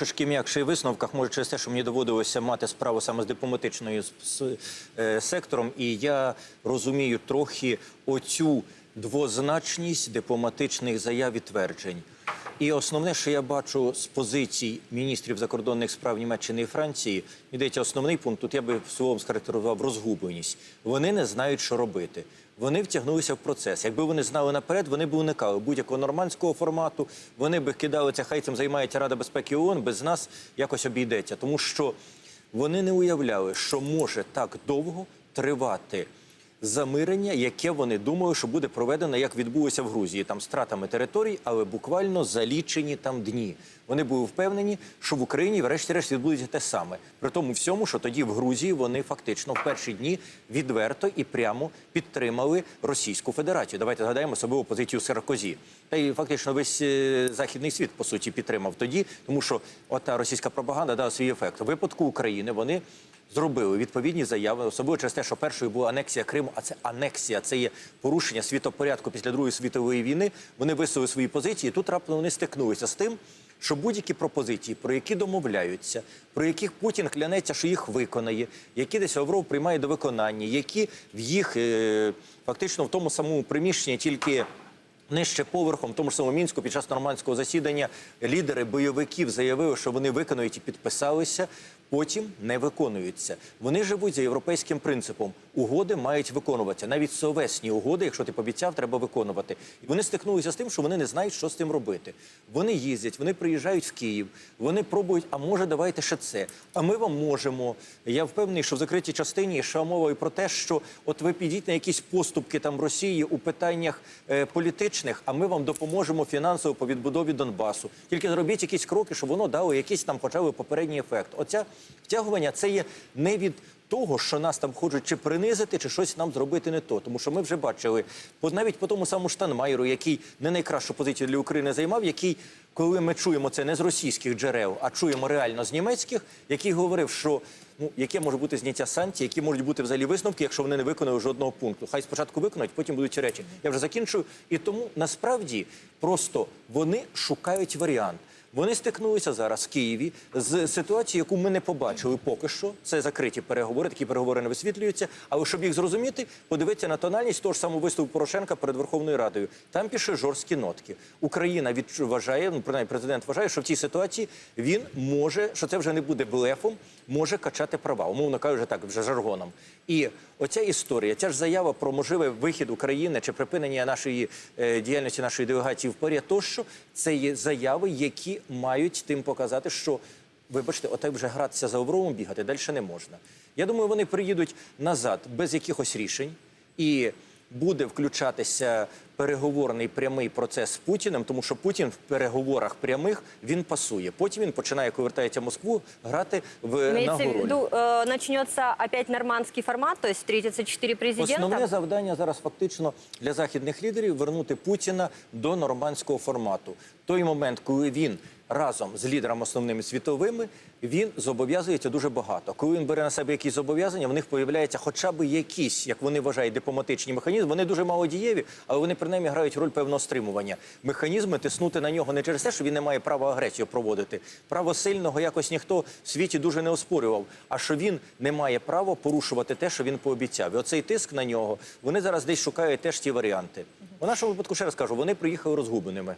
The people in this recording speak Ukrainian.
Трошки м'якший висновках, може через те, що мені доводилося мати справу саме з дипломатичною е, сектором, і я розумію трохи оцю двозначність дипломатичних заяв і тверджень. І основне, що я бачу з позицій міністрів закордонних справ Німеччини і Франції, йдеться основний пункт. Тут я би словом схарактеризував розгубленість. Вони не знають, що робити. Вони втягнулися в процес. Якби вони знали наперед, вони б уникали будь-якого нормандського формату. Вони б кидалися, хай цим займається Рада безпеки ООН, без нас якось обійдеться. Тому що вони не уявляли, що може так довго тривати замирення, яке вони думали, що буде проведено, як відбулося в Грузії, там стратами територій, але буквально за лічені там дні. Вони були впевнені, що в Україні, врешті-решт, відбудеться те саме. При тому всьому, що тоді в Грузії вони фактично в перші дні відверто і прямо підтримали Російську Федерацію. Давайте згадаємо особливо позицію Саркозі. Та й фактично весь е, західний світ по суті підтримав тоді, тому що ота російська пропаганда дала свій ефект. У випадку України вони зробили відповідні заяви, особливо через те, що першою була анексія Криму, а це анексія, це є порушення світопорядку після Другої світової війни. Вони висунули свої позиції. Тут раптом вони стикнулися з тим, що будь-які пропозиції, про які домовляються, про яких Путін клянеться, що їх виконає, які десь Лавров приймає до виконання, які в їх е, фактично в тому самому приміщенні тільки. Нижче поверхом, в тому ж самому мінську, під час нормандського засідання лідери бойовиків заявили, що вони виконують і підписалися. Потім не виконуються. Вони живуть за європейським принципом. Угоди мають виконуватися. Навіть совесні угоди, якщо ти пообіцяв, треба виконувати. І вони стикнулися з тим, що вони не знають, що з тим робити. Вони їздять, вони приїжджають в Київ, вони пробують, а може, давайте ще це. А ми вам можемо. Я впевнений, що в закритій частині йшла мова і про те, що от ви підіть на якісь поступки там Росії у питаннях е, політичних, а ми вам допоможемо фінансово по відбудові Донбасу. Тільки зробіть якісь кроки, щоб воно дало якийсь там хоча б попередній ефект. Оця втягування це є не від того, що нас там хочуть чи принизити, чи щось нам зробити не то. Тому що ми вже бачили, по- навіть по тому самому Штанмайеру, який не найкращу позицію для України займав, який, коли ми чуємо це не з російських джерел, а чуємо реально з німецьких, який говорив, що ну яке може бути зняття санкцій, які можуть бути взагалі висновки, якщо вони не виконали жодного пункту. Хай спочатку виконають, потім будуть ці речі. Я вже закінчую. І тому насправді просто вони шукають варіант. Вони стикнулися зараз в Києві з ситуацією, яку ми не побачили поки що. Це закриті переговори, такі переговори не висвітлюються. Але щоб їх зрозуміти, подивитися на тональність того ж самого виступу Порошенка перед Верховною Радою. Там пише жорсткі нотки. Україна від вважає, ну принаймні президент вважає, що в цій ситуації він може, що це вже не буде блефом, може качати права. Умовно кажучи, так вже жаргоном. І оця історія, ця ж заява про можливий вихід України чи припинення нашої е, діяльності нашої делегації в ПАРі, тощо це є заяви, які мають тим показати, що вибачте, отак вже гратися за Овровом бігати далі не можна. Я думаю, вони приїдуть назад без якихось рішень і буде включатися переговорний прямий процес з Путіним, тому що Путін в переговорах прямих він пасує. Потім він починає, коли вертається в Москву, грати в Имеется в виду, э, начнется опять нормандский формат, то есть встретятся четыре президента? Основне завдання зараз фактично для західних лідерів вернути Путіна до нормандського формату. Той момент, коли він разом з лідерами основними світовими він зобов'язується дуже багато. Коли він бере на себе якісь зобов'язання, в них появляється хоча б якісь, як вони вважають, дипломатичні механізми. Вони дуже малодієві, але вони принаймні грають роль певного стримування. Механізми тиснути на нього не через те, що він не має права агресію проводити. Право сильного якось ніхто в світі дуже не оспорював. А що він не має права порушувати те, що він пообіцяв. І оцей тиск на нього вони зараз десь шукають теж ті варіанти. У нашому випадку ще раз кажу, вони приїхали розгубленими.